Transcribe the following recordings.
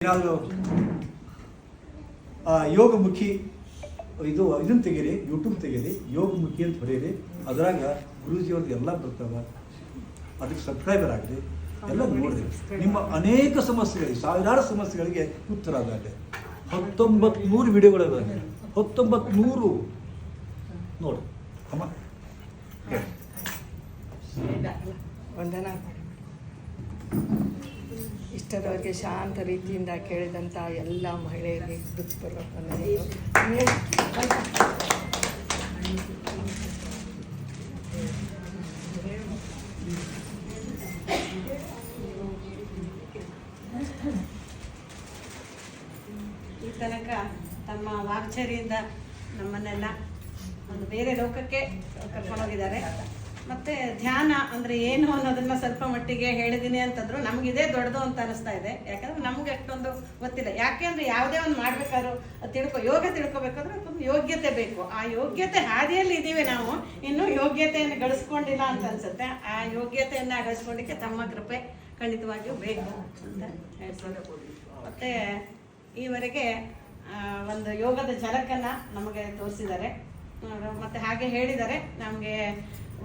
ಏನಾದರೂ ಯೋಗಮುಖಿ ಇದು ಇದನ್ನು ತೆಗೀರಿ ಯೂಟ್ಯೂಬ್ ತೆಗೀರಿ ಯೋಗಮುಖಿ ಅಂತ ಬರೀರಿ ಅದ್ರಾಗ ಗುರೂಜಿಯವ್ರದ್ದು ಎಲ್ಲ ಬರ್ತಾವ ಅದಕ್ಕೆ ಸಬ್ಸ್ಕ್ರೈಬರ್ ಆಗಲಿ ಎಲ್ಲ ನೋಡಿರಿ. ನಿಮ್ಮ ಅನೇಕ ಸಮಸ್ಯೆಗಳಿಗೆ ಸಾವಿರಾರು ಸಮಸ್ಯೆಗಳಿಗೆ ಉತ್ತರ ಅದಾಗೆ ಹತ್ತೊಂಬತ್ತು ನೂರು ವಿಡಿಯೋಗಳಿವೆ ಹತ್ತೊಂಬತ್ತು ನೂರು ನೋಡಿ ಅಮ್ಮ ಹೇಳಿ. ವಂದನ ಇಷ್ಟರವರೆಗೆ ಶಾಂತ ರೀತಿಯಿಂದ ಕೇಳಿದಂಥ ಎಲ್ಲ ಮಹಿಳೆಯರಿಗೆ. ಈ ತನಕ ತಮ್ಮ ವಾಕ್ಚರಿಯಿಂದ ನಮ್ಮನ್ನೆಲ್ಲ ಒಂದು ಬೇರೆ ಲೋಕಕ್ಕೆ ಕರ್ಕೊಂಡೋಗಿದ್ದಾರೆ ಮತ್ತೆ ಧ್ಯಾನ ಅಂದ್ರೆ ಏನು ಅನ್ನೋದನ್ನ ಸ್ವಲ್ಪ ಮಟ್ಟಿಗೆ ಹೇಳಿದೀನಿ ಅಂತಂದ್ರು ನಮ್ಗಿದೇ ದೊಡ್ಡದು ಅಂತ ಅನಿಸ್ತಾ ಇದೆ. ಯಾಕಂದ್ರೆ ನಮ್ಗೆ ಅಷ್ಟೊಂದು ಗೊತ್ತಿಲ್ಲ. ಯಾಕೆ ಅಂದ್ರೆ ಯಾವುದೇ ಒಂದು ಮಾಡ್ಬೇಕಾದ್ರು ತಿಳ್ಕೊ, ಯೋಗ ತಿಳ್ಕೊಬೇಕಾದ್ರೆ ಒಂದು ಯೋಗ್ಯತೆ ಬೇಕು. ಆ ಯೋಗ್ಯತೆ ಹಾದಿಯಲ್ಲಿ ಇದೀವಿ ನಾವು, ಇನ್ನು ಯೋಗ್ಯತೆಯನ್ನು ಗಳಿಸ್ಕೊಂಡಿಲ್ಲ ಅಂತ ಅನ್ಸುತ್ತೆ. ಆ ಯೋಗ್ಯತೆಯನ್ನ ಗಳಿಸ್ಕೊಂಡಿಕ್ಕೆ ತಮ್ಮ ಕೃಪೆ ಖಂಡಿತವಾಗಿಯೂ ಬೇಕು ಅಂತ ಹೇಳ್ಕೊಂಡು ಮತ್ತೆ ಈವರೆಗೆ ಒಂದು ಯೋಗದ ಝಲಕನ್ನ ನಮಗೆ ತೋರಿಸಿದ್ದಾರೆ. ಮತ್ತೆ ಹಾಗೆ ಹೇಳಿದ್ದಾರೆ. ನಮಗೆ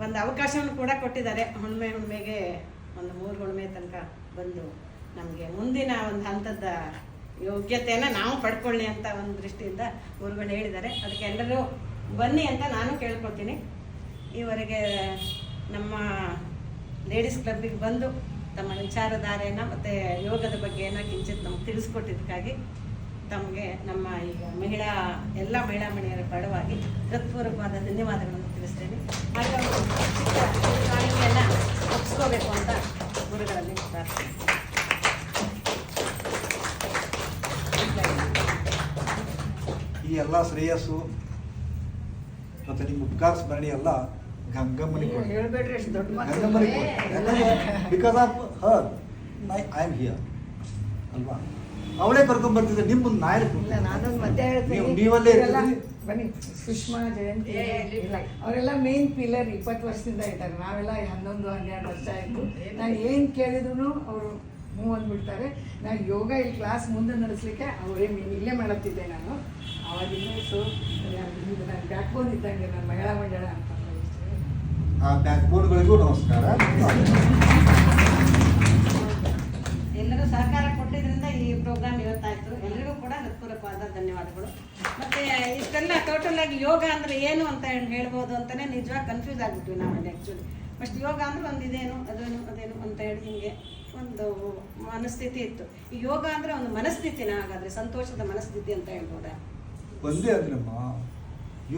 ಒಂದು ಅವಕಾಶವನ್ನು ಕೂಡ ಕೊಟ್ಟಿದ್ದಾರೆ. ಹುಣ್ಮೆ ಹುಣ್ಮೆಗೆ ಒಂದು ಮೂರು ಹುಣ್ಮೆ ತನಕ ಬಂದು ನಮಗೆ ಮುಂದಿನ ಒಂದು ಹಂತದ ಯೋಗ್ಯತೆಯನ್ನು ನಾವು ಪಡ್ಕೊಳ್ಳಿ ಅಂತ ಒಂದು ದೃಷ್ಟಿಯಿಂದ ಗುರುಗಳು ಹೇಳಿದ್ದಾರೆ. ಅದಕ್ಕೆ ಎಲ್ಲರೂ ಬನ್ನಿ ಅಂತ ನಾನು ಕೇಳ್ಕೊಳ್ತೀನಿ. ಈವರೆಗೆ ನಮ್ಮ ಲೇಡೀಸ್ ಕ್ಲಬ್ಬಿಗೆ ಬಂದು ತಮ್ಮ ವಿಚಾರಧಾರೆಯನ್ನು ಮತ್ತು ಯೋಗದ ಬಗ್ಗೆಯನ್ನು ಕಿಂಚಿತ್ ನಮ್ಗೆ ತಿಳಿಸ್ಕೊಟ್ಟಿದ್ದಕ್ಕಾಗಿ ತಮಗೆ ನಮ್ಮ ಈಗ ಮಹಿಳಾ ಎಲ್ಲ ಮಹಿಳಾ ಮಣಿಯರ ಪರವಾಗಿ ಹೃತ್ಪೂರ್ವಕವಾದ ಧನ್ಯವಾದಗಳನ್ನು ತಿಳಿಸ್ತೇನೆ. ಹಾಗೆ ಅವರು ಚಿಕ್ಕ ಕಾಣಿಕೆಯನ್ನು ಒಪ್ಪಿಸ್ಕೋಬೇಕು ಅಂತ ಗುರುಗಳಲ್ಲಿ ಪ್ರಾರ್ಥನೆ. ಈ ಎಲ್ಲ ಶ್ರೇಯಸ್ಸು ಮತ್ತು ನಿಮ್ಮ ಉಪಕಾರ ಸ್ಮರಣೆ ಎಲ್ಲ ಗಂಗಮ್ಮನಿ. ಗಂಗಮ್ಮನಿ because of her I I am here ಅಲ್ವಾ? ಅವಳೇ ಕರ್ಕೊಂಡ್ ಬರ್ತಿದ್ದೆ ನಿಮ್ಮ ಮುಂದೆ ನಾ ಯಾಕೆ ಇಲ್ಲ ನಾನೊಂದು ಮಧ್ಯ ಹೇಳ್ತೀನಿ. ನೀವು- ನೀವಲ್ಲೇ ಇವರೆಲ್ಲ ಬನ್ನಿ ಸುಷ್ಮಾ ಜಯಂತಿ ಅವರೆಲ್ಲ ಮೇನ್ ಪಿಲ್ಲರ್ ಇಪ್ಪತ್ತು ವರ್ಷದಿಂದ ಇದ್ದಾರೆ. ನಾವೆಲ್ಲ ಹನ್ನೊಂದು ಹನ್ನೆರಡು ವರ್ಷ ಆಯಿತು. ನಾನು ಏನು ಕೇಳಿದ್ರು ಅವರು ಹ್ಞೂ ಅಂದ್ಬಿಡ್ತಾರೆ ನಾನು ಯೋಗ ಇಲ್ಲಿ ಕ್ಲಾಸ್ ಮುಂದೆ ನಡೆಸಲಿಕ್ಕೆ ಅವರೇ ಮೇನ್ ಇಲ್ಲೇ ಮಾಡುತ್ತಿದ್ದೆ ನಾನು. ಅವಾಗಿಂದ ಸೊ ನನ್ನ ಬ್ಯಾಕ್ ಬೋನ್ ಇದ್ದಂಗೆ ನಾನು ಮಹಿಳಾ ಮಂಡಳ ಅಂತ. ಆ ಬ್ಯಾಕ್ ಬೋನ್ಗಳಿಗೂ ನಮಸ್ಕಾರ. ಎಲ್ಲರೂ ಸಹಕಾರ ಕೊಟ್ಟಿದ್ರಿಂದ ಈ ಪ್ರೋಗ್ರಾಮ್ ಇವತ್ತಾಯಿತು. ಎಲ್ಲರಿಗೂ ಕೂಡ ಹೃತ್ಪೂರ್ವಕವಾದ ಧನ್ಯವಾದಗಳು. ಮತ್ತೆ ಇಷ್ಟೆಲ್ಲ ಟೋಟಲ್ ಆಗಿ ಯೋಗ ಅಂದ್ರೆ ಏನು ಅಂತ ಹೇಳಿ ಹೇಳ್ಬೋದು ಅಂತಾನೆ ನಿಜವಾಗಿ ಕನ್ಫ್ಯೂಸ್ ಆಗಿಬಿಟ್ವಿ ನಾವಲ್ಲಿ ಆ್ಯಕ್ಚುಲಿ ಫಸ್ಟ್ ಯೋಗ ಅಂದ್ರೆ ಒಂದು ಇದೇನು, ಅದೇನು ಅದೇನು ಅಂತ ಹೇಳಿ ಹಿಂಗೆ ಒಂದು ಮನಸ್ಥಿತಿ ಇತ್ತು. ಈ ಯೋಗ ಅಂದ್ರೆ ಒಂದು ಮನಸ್ಥಿತಿನ ಹಾಗಾದ್ರೆ ಸಂತೋಷದ ಮನಸ್ಥಿತಿ ಅಂತ ಹೇಳ್ಬೋದಾ? ಒಂದೇ ಅಂದ್ರಮ್ಮ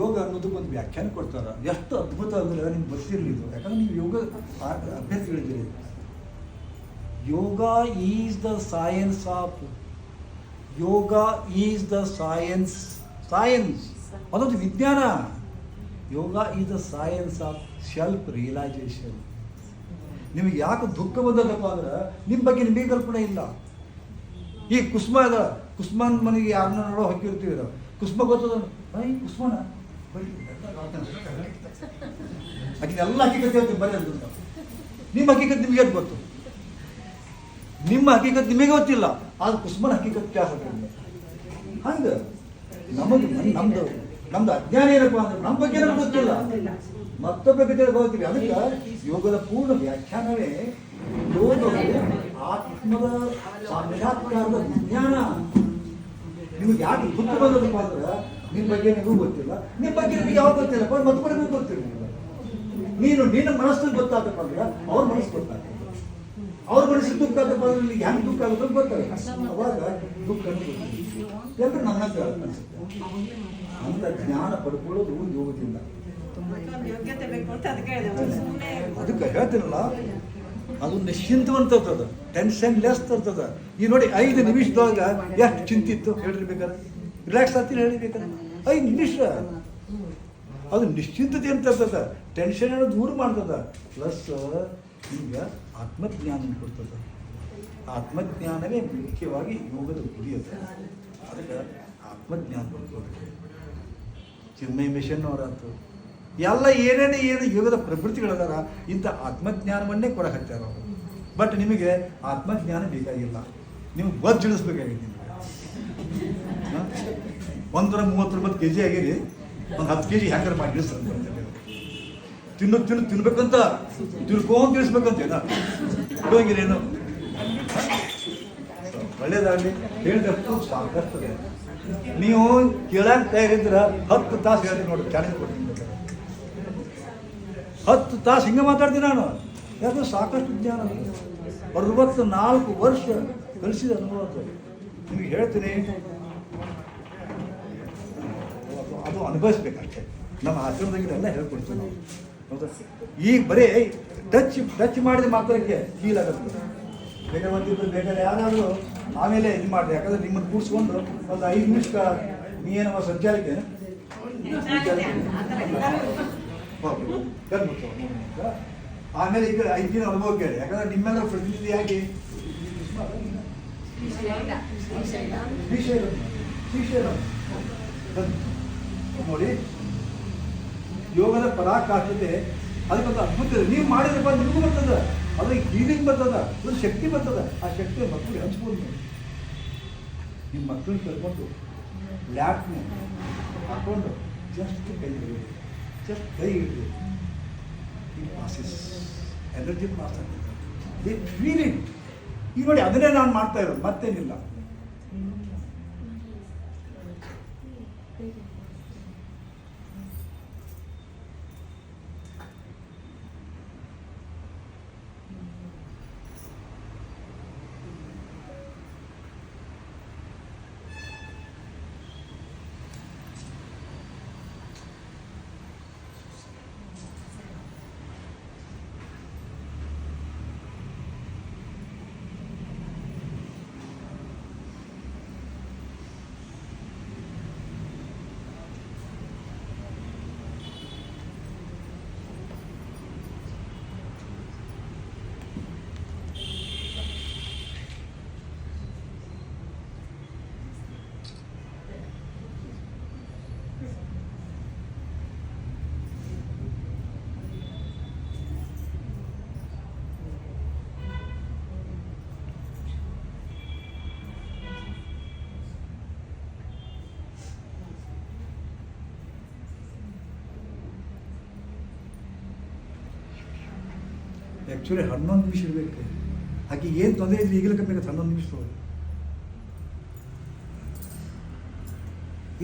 ಯೋಗ ಅನ್ನೋದು ಒಂದು ವ್ಯಾಖ್ಯಾನ ಕೊಡ್ತಾರ. ಎಷ್ಟು ಅದ್ಭುತ ಅಂದ್ರೆ ನಿಮ್ಗೆ ಗೊತ್ತಿರಲಿ ಇದು ಯಾಕಂದ್ರೆ ನೀವು yoga ಅಭ್ಯಾಸಗಳಿದ್ದೀರಿ yoga is the science of yoga is the science science. ಅದೊಂದು ವಿಜ್ಞಾನ. Yoga is the science of self realisation. ನಿಮಗೆ ಯಾಕೆ ದುಃಖ ಬಂದಲ್ಲಪ್ಪ ಅಂದ್ರೆ ನಿಮ್ಮ ಬಗ್ಗೆ ನಿಮಗೆ ಕಲ್ಪನೆ ಇಲ್ಲ. ಈ ಕುಸ್ಮ ಅದ. ಕುಸ್ಮನ್ ಮನೆಗೆ ಯಾರನ್ನ ನೋಡೋ ಹಾಕಿರ್ತೀವಿ ನಾವು. ಕುಸುಮ ಗೊತ್ತದ? ಐ ಕುಸ್ಮನ. ಆಕಿನೆಲ್ಲ ಹಕ್ಕಿಕತೆ ಹೇಳ್ತೀವಿ ಬರೀ ಅಂತ. ನಿಮ್ಮ ಹಕ್ಕಿಕತ್ ನಿಮ್ಗೆ ಗೊತ್ತು? ನಿಮ್ಮ ಹಕೀಕತ್ ನಿಮಗೆ ಗೊತ್ತಿಲ್ಲ, ಆದ್ರೆ ಕುಸುಮನ ಹಕೀಕತ್ ಕ್ಯಾಸ ಹಂಗ? ನಮಗೆ ನಮ್ದು ನಮ್ದು ಅಜ್ಞಾನ ಏನಪ್ಪ ಅಂದ್ರೆ ನಮ್ಮ ಬಗ್ಗೆ ನಮ್ಗೆ ಗೊತ್ತಿಲ್ಲ. ಮತ್ತೊಬ್ಬ ಬಗ್ಗೆ ತಿಳ್ಕೊಳ್ತೀವಿ ಅದಕ್ಕೆ ಯೋಗದ ಪೂರ್ಣ ವ್ಯಾಖ್ಯಾನವೇ ಯೋಗ ಆತ್ಮದ ಸಾಕ್ಷಾತ್ಕಾರದ ವಿಜ್ಞಾನ. ನಿಮ್ಗೆ ಯಾಕೆ ಗೊತ್ತು ಬಂದದಪ್ಪ ಅಂದ್ರೆ ನಿಮ್ಮ ಬಗ್ಗೆ ನಿಮಗೂ ಗೊತ್ತಿಲ್ಲ. ನಿಮ್ಮ ಬಗ್ಗೆ ನಿಮಗೆ ಯಾವ ಗೊತ್ತಿಲ್ಲಪ್ಪ ಮತ್ತೊಬ್ಬರಿಗೂ ಗೊತ್ತಿಲ್ಲ. ನೀನು ನಿನ್ನ ಮನಸ್ಸಿಗೆ ಗೊತ್ತಾಗಪ್ಪ ಅಂದ್ರೆ ಅವ್ರ ಮನಸ್ಸು ಗೊತ್ತಾಗುತ್ತೆ ಅವ್ರ ಮನಸ್ಸಿಗೆ ದುಃಖ ಆದ ಅಂದ್ರೆ ಹೆಂಗ್ ದುಃಖ ಆಗುತ್ತೆ ಅಂತ ಗೊತ್ತಾಗುತ್ತೆ ಅವಾಗ ದುಃಖ ಎಲ್ಲರೂ ನನ್ನ ಅನ್ಸುತ್ತೆ. ಅಂತ ಜ್ಞಾನ ಪಡ್ಕೊಳ್ಳೋದು ಯೋಗದಿಂದ. ಒಂದು ಯೋಗ್ಯತೆ ಬೇಕು ಅಂತ ಅದಕ್ಕೆ ಹೇಳಿದೆ ಅದು ಅದಕ್ಕೆ ಹೇಳ್ತೀನಲ್ಲ ಅದು ನಿಶ್ಚಿಂತವಂತದ ಟೆನ್ಷನ್ ಲೆಸ್ ತರ್ತದ ಈ ನೋಡಿ ಐದು ನಿಮಿಷದೊಳಗ ಎಷ್ಟು ಚಿಂತಿತ್ತು ಹೇಳ್ರಿ ಬೇಕಾದ್ರೆ ರಿಲ್ಯಾಕ್ಸ್ ಆಗ್ತೀನಿ ಹೇಳಿ ಬೇಕಾದ್ರೆ ಐದು ನಿಮಿಷ. ಅದು ನಿಶ್ಚಿಂತತೆ ಅಂತ ಇರ್ತದ ಟೆನ್ಷನ್ ಏನೋ ದೂರ ಮಾಡ್ತದ. ಪ್ಲಸ್ ಈಗ ಆತ್ಮಜ್ಞಾನ ಕೊಡ್ತದೆ. ಆತ್ಮಜ್ಞಾನವೇ ಮುಖ್ಯವಾಗಿ ಯೋಗದ ಗುರಿ ಅದ ಅದಕ್ಕೆ ಆತ್ಮಜ್ಞಾನ ಕೊಡ್ತದೆ. ಚಿನ್ಮಯ ಮಿಷನ್ ಅವರಂತೂ ಎಲ್ಲ ಏನೇನೇ ಏನು ಯೋಗದ ಪ್ರವೃತ್ತಿಗಳದಾರ ಇಂಥ ಆತ್ಮಜ್ಞಾನವನ್ನೇ ಕೊಡಕತ್ತಾರ ಅವರು. ಬಟ್ ನಿಮಗೆ ಆತ್ಮಜ್ಞಾನ ಬೇಕಾಗಿಲ್ಲ. ನೀವು ಬಜ್ಜಿಳಿಸ್ಬೇಕಾಗಿದೆ ನಿಮಗೆ? ಒಂದರ ಮೂವತ್ತು ರೂಪಾಯಿ ಕೆ ಜಿ ಆಗಿರಿ. ಒಂದು ಹತ್ತು ಕೆ ಜಿ ಹ್ಯಾಕರ್ ಮಾಡಿ ಇಳಿಸ್ತಾರೆ ತಿನ್ನು ತಿನ್ನು, ತಿನ್ಬೇಕಂತ. ತಿನ್ಕೊಂಡ್ ತಿಳಿಸ್ಬೇಕಂತ ಏನ. ಒಳ್ಳೇದಾಗಲಿ. ಹೇಳಿದಷ್ಟು ಸಾಕಷ್ಟು. ನೀವು ಕೇಳಕ್ ತಯಾರಿದ್ರ ಹತ್ತು ತಾಸು ಹೇಳ್ತೀನಿ ನೋಡಿ ಚಾಲೆಂಜ್ ಕೊಡ್ತೀನಿ. ಹತ್ತು ತಾಸು ಹಿಂಗೆ ಮಾತಾಡ್ತೀನಿ ನಾನು. ಯಾಕಂದ್ರೆ ಸಾಕಷ್ಟು ಜ್ಞಾನ ಅರವತ್ತು ನಾಲ್ಕು ವರ್ಷ ಕಲಿಸಿದ ಅನುಭವ. ನಿಮಗೆ ಹೇಳ್ತೀನಿ. ಅದು- ಅನುಭವಿಸ್ಬೇಕಷ್ಟೇ. ನಮ್ಮ ಆಶ್ರಮದಾಗ ಎಲ್ಲ ಹೇಳ್ಕೊಡ್ತೀವಿ ನಾವು. ಹೌದಾ? ಈಗ ಬರೀ ಟಚ್ ಟಚ್ ಮಾಡಿದ ಮಾತ್ರಕ್ಕೆ ಫೀಲ್ ಆಗುತ್ತೆ. ಬೇಕಾದ್ರೆ ಒಂದಿಬ್ಬರು ಬೇಕಾದ್ರೆ ಯಾರಾದರೂ ಆಮೇಲೆ ಇದು ಮಾಡಿದೆ ಯಾಕಂದ್ರೆ ನಿಮ್ಮನ್ನು ಕೂಡಿಸ್ಕೊಂಡು ಒಂದು ಐದು ನಿಮಿಷ ನೀ ಏನೋ ಸಂಚಾರಕ್ಕೆ ಆಮೇಲೆ ಈಗ ಐದು ದಿನ ಅನುಭವ ಕೇಳಿ. ಯಾಕಂದ್ರೆ ನಿಮ್ಮೆಲ್ಲ ಪ್ರತಿನಿಧಿಯಾಗಿ ಶ್ರೀಶೈಲ. ಶ್ರೀಶೈಲ. ಬನ್ನಿ. ನೋಡಿ. ಯೋಗದ ಪರಾಕಾಷ್ಠತೆ ಅದಕ್ಕೊಂದು ಅದ್ಭುತ. ನೀವು ಮಾಡಿದ್ರಪ್ಪ ನಿಮಗೂ ಬರ್ತದೆ. ಅದ್ರಿಗೆ ಹೀಲಿಂಗ್ ಬರ್ತದ ಒಂದು ಶಕ್ತಿ ಬರ್ತದ. ಆ ಶಕ್ತಿ ಮಕ್ಕಳಿಗೆ ಹಂಚ್ಬೋದು ನೀವು. ನಿಮ್ಮ ಮಕ್ಕಳನ್ನ ಕರ್ಕೊಂಡು ಲ್ಯಾಪ್ನ ಹಾಕೊಂಡು ಜಸ್ಟ್ ಕೈ ಹಿಡಿದು ಜಸ್ಟ್ ಕೈ ಹಿಡಿದು ಈ ಪ್ರಾಸೆಸ್ ಎನರ್ಜಿ ಪಾಸ್ ಆಗ್ತದೆ ದೇ ಫೀಲ್ ಈಗ ನೋಡಿ ಅದನ್ನೇ ನಾನು ಮಾಡ್ತಾ ಇರೋದು, ಮತ್ತೇನಿಲ್ಲ. ಆ್ಯಕ್ಚುಲಿ ಹನ್ನೊಂದು ನಿಮಿಷ ಇರಬೇಕು. ಆಕೆ ಏನು ತೊಂದರೆ ಇದ್ರೆ ಈಗಲೇ ಕಮ್ಮಿ ಆಗುತ್ತೆ ಹನ್ನೊಂದು ನಿಮಿಷ ತೊಗೊಳ್ಳಿ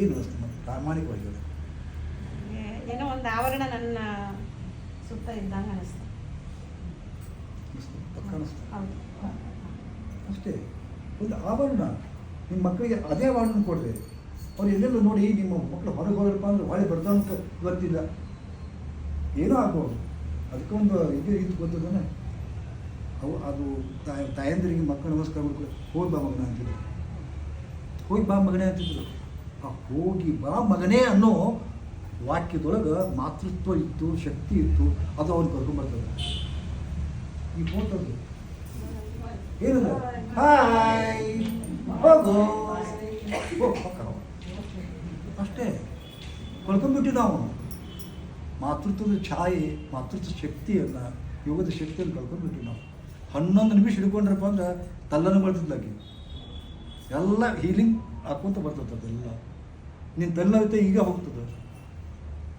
ಏನು ಅನಿಸ್ತು ಮತ್ತೆ ಪ್ರಾಮಾಣಿಕವಾಗಿ ಏನೋ ಒಂದು ಆವರಣ ನನ್ನ ಸುತ್ತ ಇದ್ದಂಗ ಅನಿಸ್ತು? ಪಕ್ಕ ಅಷ್ಟೇ. ಒಂದು ಆಭರಣ ನಿಮ್ಮ ಮಕ್ಕಳಿಗೆ ಅದೇ ಆಭರಣ ಕೊಡಿದೆ. ಅವ್ರು ಎಲ್ಲೆಲ್ಲೂ ನೋಡಿ ನಿಮ್ಮ ಮಕ್ಕಳು ಹೊರಗೆ ಹೋದ್ರಪ್ಪ ಅಂದ್ರೆ ಹೊಳೆ ಬರ್ತಾ ಅಂತ ಗೊತ್ತಿಲ್ಲ. ಏನೂ ಆಗ್ಬೋದು. ಅದಕ್ಕೊಂದು ಇದೇ ರೀತಿ ಗೊತ್ತದಾನೆ ಅವು ಅದು ತಾಯಿ ತಾಯಂದ್ರಿಗೆ ಮಕ್ಕಳು ನಮಸ್ಕಾರ ಮಾಡ್ಕೊಂಡು ಹೋಗಿ ಬಾ ಮಗನ ಅಂತಿದ್ರು. ಹೋಗಿ ಬಾ ಮಗನೇ ಅಂತಿದ್ರು. ಆ ಹೋಗಿ ಬಾ ಮಗನೇ ಅನ್ನೋ ವಾಕ್ಯದೊಳಗೆ ಮಾತೃತ್ವ ಇತ್ತು, ಶಕ್ತಿ ಇತ್ತು, ಅದು ಅವನು ಕರ್ಕೊಂಬರ್ತದೆ ಈ ಫೋಟೋದು. ಏನದ? ಹಾಯ್! ಅಷ್ಟೇ. ಕಳ್ಕೊಂಡ್ಬಿಟ್ಟು ನಾವು ಮಾತೃತ್ವದ ಛಾಯೆ ಮಾತೃತ್ವ ಶಕ್ತಿಯನ್ನು ಯೋಗದ ಶಕ್ತಿಯನ್ನು ಕಳ್ಕೊಂಡ್ಬಿಟ್ಟು ನಾವು. ಹನ್ನೊಂದು ನಿಮಿಷ ಹಿಡ್ಕೊಂಡ್ರಪ್ಪ ಅಂದ್ರೆ ತಲ್ಲನ್ನು ಬರ್ತಿದ್ಲಾಕಿ ಎಲ್ಲ ಹೀಲಿಂಗ್ ಹಾಕೋತ ಬರ್ತದೆ ಅದೆಲ್ಲ ನಿನ್ನ ತಲ್ಲೈತೆ ಈಗ ಹೋಗ್ತದೆ.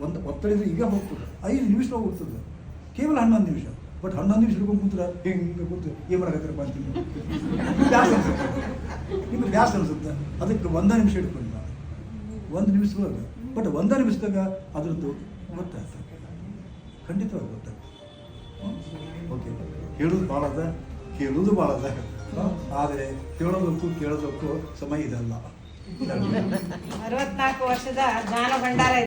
ಒಂದು ಒತ್ತಡಿದ್ರೆ ಈಗ ಹೋಗ್ತದೆ. ಐದು ನಿಮಿಷ ಹೋಗ್ತದೆ. ಕೇವಲ ಹನ್ನೊಂದು ನಿಮಿಷ. ಬಟ್ ಹನ್ನೊಂದು ನಿಮಿಷ ಹಿಡ್ಕೊಂಡು ಕೂತ್ರ ಹಿಂಗೆ ಕೂತು ಏನು ಮಾಡಕತ್ತಿರಪ್ಪ ಅಂತೀನಿ. ಬ್ಯಾಸ ಅನ್ಸುತ್ತೆ? ನಿಮ್ಗೆ ಬ್ಯಾಸ ಅನ್ಸುತ್ತೆ? ಅದಕ್ಕೆ ಒಂದೇ ನಿಮಿಷ ಹಿಡ್ಕೊಂಡು ನಾನು ಒಂದು ನಿಮಿಷ ಬಟ್ ಒಂದೇ ನಿಮಿಷದಾಗ ಅದ್ರದ್ದು ಗೊತ್ತಾಗ್ತದೆ ಖಂಡಿತವಾಗಿ ಗೊತ್ತಾಗ್ತದೆ ಓಕೆ. ಹೇಳೋದು ಭಾಳ ಅದ ಕೇಳೋದು ಭಾಳ ಅದ. ಆದರೆ ಕೇಳೋದಕ್ಕೂ ಕೇಳೋದಕ್ಕೂ ಸಮಯ ಇದಲ್ಲ. ಅರವತ್ನಾಲ್ಕು ವರ್ಷದ ಜ್ಞಾನ ಭಂಡಾರ